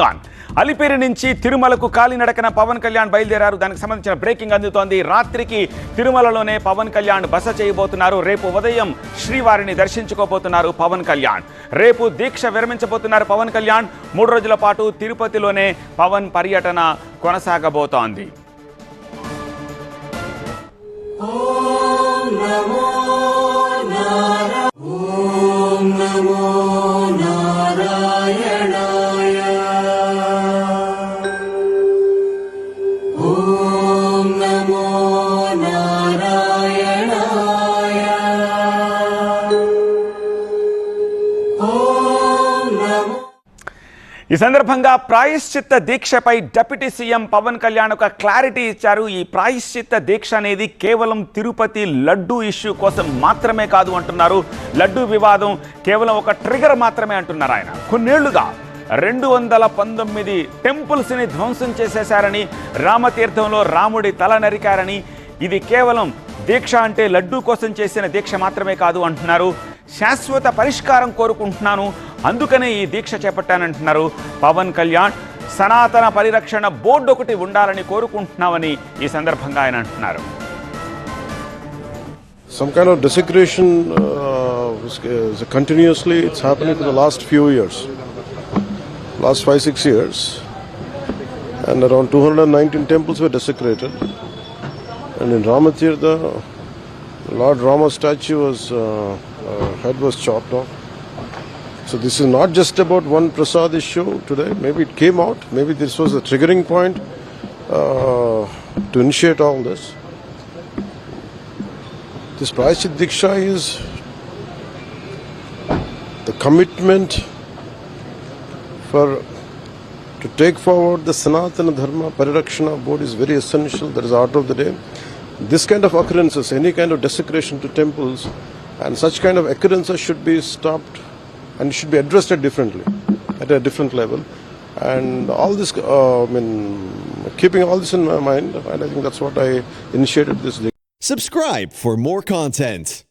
Moving on Alipiri నుంచి తిరుమలకు కాలినడకన పవన్ కళ్యాణ్ బయలుదేరారు. దానికి సంబంధించిన బ్రేకింగ్ అందుతోంది. రాత్రికి తిరుమలలోనే పవన్ కళ్యాణ్ బస చేయబోతున్నారు. రేపు ఉదయం శ్రీవారిని దర్శించుకోబోతున్నారు పవన్ కళ్యాణ్. రేపు దీక్ష విరమించబోతున్నారు పవన్ కళ్యాణ్. మూడు రోజుల పాటు తిరుపతిలోనే పవన్ పర్యటన కొనసాగబోతోంది. ఈ సందర్భంగా ప్రాయశ్చిత్త దీక్షపై డిప్యూటీ సీఎం పవన్ కళ్యాణ్ ఒక క్లారిటీ ఇచ్చారు. ఈ ప్రాయశ్చిత్త దీక్ష అనేది కేవలం తిరుపతి లడ్డు ఇష్యూ కోసం మాత్రమే కాదు అంటున్నారు. లడ్డు వివాదం కేవలం ఒక ట్రిగర్ మాత్రమే అంటున్నారు ఆయన. కొన్నేళ్ళుగా రెండు వందల పంతొమ్మిది టెంపుల్స్ని ధ్వంసం చేసేశారని రామతీర్థంలో రాముడి తల నరికారని ఇది కేవలం దీక్ష అంటే లడ్డూ కోసం చేసిన దీక్ష మాత్రమే కాదు అంటున్నారు. శాశ్వత పరిష్కారం కోరుకుంటున్నాను అందుకనే ఈ దీక్ష చేపట్టానంటున్నారు పవన్ కళ్యాణ్ సనాతన పరిరక్షణ బోర్డు ఒకటి ఉండాలని కోరుకుంటున్నామని ఈ సందర్భంగా ఆయన అంటున్నారు some kind of desecration uh, is, is continuously it's happening for the last few years last 5 6 years and around 219 temples were desecrated and in ramatirtha lord rama statue was uh, uh, head was chopped off so this is not just about one prasad issue today maybe it came out maybe this was a triggering point uh, to initiate all this this Prayashit Diksha is the commitment for to take forward the Sanatana Dharma Parirakshana Board is very essential. That is the order of the day. This kind of occurrences, any kind of desecration to temples, and such kind of occurrences should be stopped and should be addressed differently, at a different level. And all this, uh, I mean, keeping all this in my mind, and I think that's what I initiated this. Subscribe for more content.